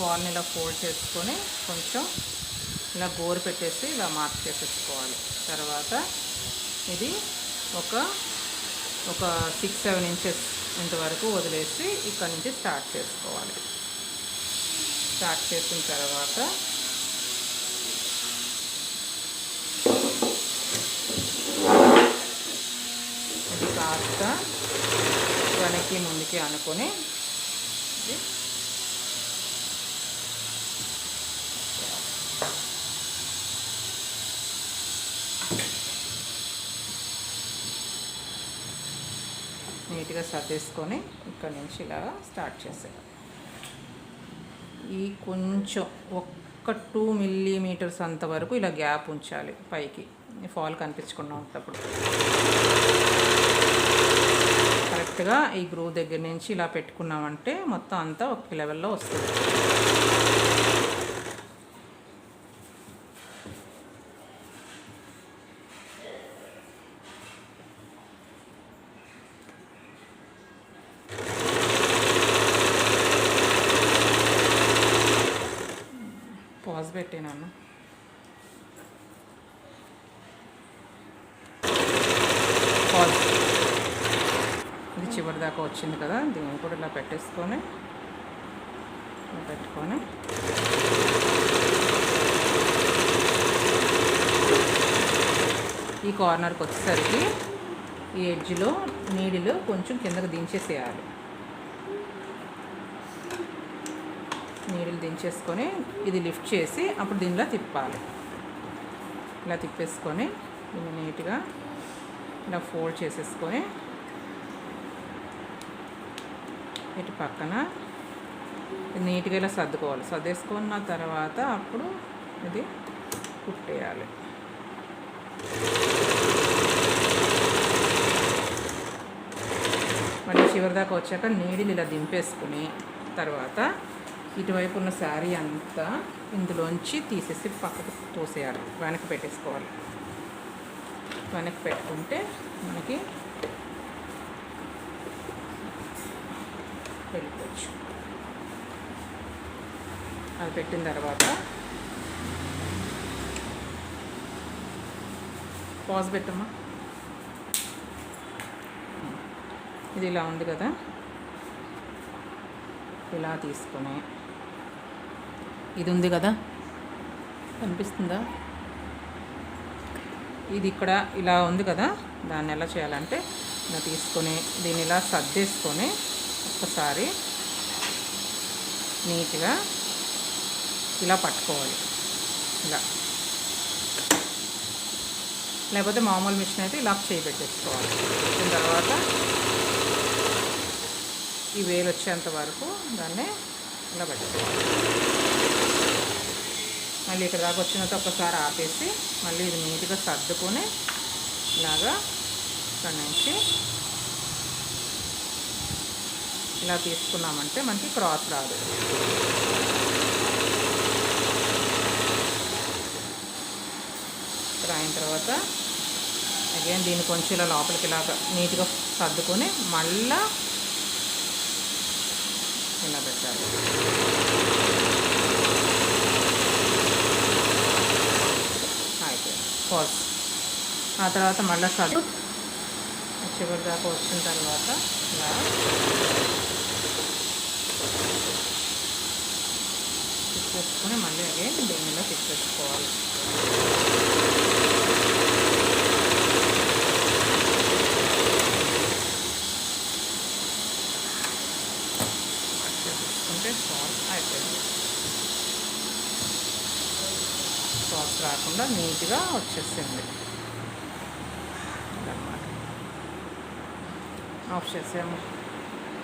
పాల్ని ఇలా ఫోల్డ్ చేసుకొని కొంచెం ఇలా గోరు పెట్టేసి ఇలా మార్క్ చేసేసుకోవాలి. తర్వాత ఇది ఒక ఒక సిక్స్ సెవెన్ ఇంచెస్ ఇంతవరకు వదిలేసి ఇక్కడ నుంచి స్టార్ట్ చేసుకోవాలి. స్టార్ట్ చేసిన తర్వాత ఇది కాస్త వెనక్కి ముందుకి అనుకొని ఇది నీట్గా సర్దేసుకొని ఇక్కడ నుంచి ఇలా స్టార్ట్ చేసేయాలి ఈ కొంచెం ఒక్క టూ మిల్లీమీటర్స్ అంతవరకు ఇలా గ్యాప్ ఉంచాలి పైకి. ఫాల్ కనిపించకుండా ఉన్నప్పుడు. కరెక్ట్గా ఈ గ్రూ దగ్గర నుంచి ఇలా పెట్టుకున్నామంటే మొత్తం అంతా ఒక లెవెల్లో వస్తుంది. పాజ్ పెట్టాను పాజ్ ఇది చివరి దాకా వచ్చింది కదా దీన్ని కూడా ఇలా పెట్టేసుకొని పెట్టుకొని. ఈ కార్నర్కి వచ్చేసరికి ఈ ఎడ్జ్లో నీడిలో కొంచెం కిందకు దించేసేయాలి. నీడిలు దించేసుకొని ఇది లిఫ్ట్ చేసి అప్పుడు దీనిలో తిప్పాలి. ఇలా తిప్పేసుకొని దీన్ని నీట్గా ఇలా ఫోల్డ్ చేసేసుకొని ఇటు పక్కన నీట్గా ఇలా సర్దుకోవాలి. సర్దేసుకున్న తర్వాత అప్పుడు ఇది కుట్టేయాలి. మళ్ళీ చివరి దాకా వచ్చాక నీడిని ఇలా దింపేసుకుని తర్వాత ఇటువైపు ఉన్న శారీ అంతా ఇందులోంచి తీసేసి పక్కకు తోసేయాలి. వెనక్కి పెట్టేసుకోవాలి. వెనక్కి పెట్టుకుంటే మనకి వెళ్ళిపోవచ్చు. అది పెట్టిన తర్వాత పాజ్ పెట్టమ్మా. ఇది ఇలా ఉంది కదా. ఇలా తీసుకొని ఇది ఉంది కదా? కనిపిస్తుందా? ఇది ఇక్కడ ఇలా ఉంది కదా? దాన్ని ఎలా చేయాలంటే ఇలా తీసుకొని దీన్ని ఇలా సర్దేసుకొని ఒక్కసారి నీట్గా ఇలా పట్టుకోవాలి. ఇలా. లేకపోతే మామూలు మిషన్ అయితే ఇలా చేయి దాని పెట్టిన తర్వాత ఈ వేలు వచ్చేంత వరకు దాన్ని ఇలా పెట్టుకోవాలి. మళ్ళీ ఇక్కడ దాకా వచ్చినంత ఒకసారి ఆపేసి మళ్ళీ ఇది నీట్గా సర్దుకొని ఇలాగా ఇక్కడ నుంచి ఇలా తీసుకున్నామంటే మనకి క్రాస్ రాదు. ఇక్కడ అయిన తర్వాత అగైన్ దీన్ని కొంచెం ఇలా లోపలికి ఇలాగా నీట్గా సర్దుకొని మళ్ళా ఇలా పెట్టాలి. ఫాల్స్. ఆ తర్వాత మళ్ళీ సర్దు చివరి దాకా వచ్చిన తర్వాత ఇలా. తిప్పేసుకొని మళ్ళీ అదే దీనిలో తిప్పేసుకోవాలి చేసుకుంటే సాస్ అయిపోయింది. సాస్ రాకుండా నీట్గా వచ్చేసింది. అన్నమాట ఆఫ్ చేసాము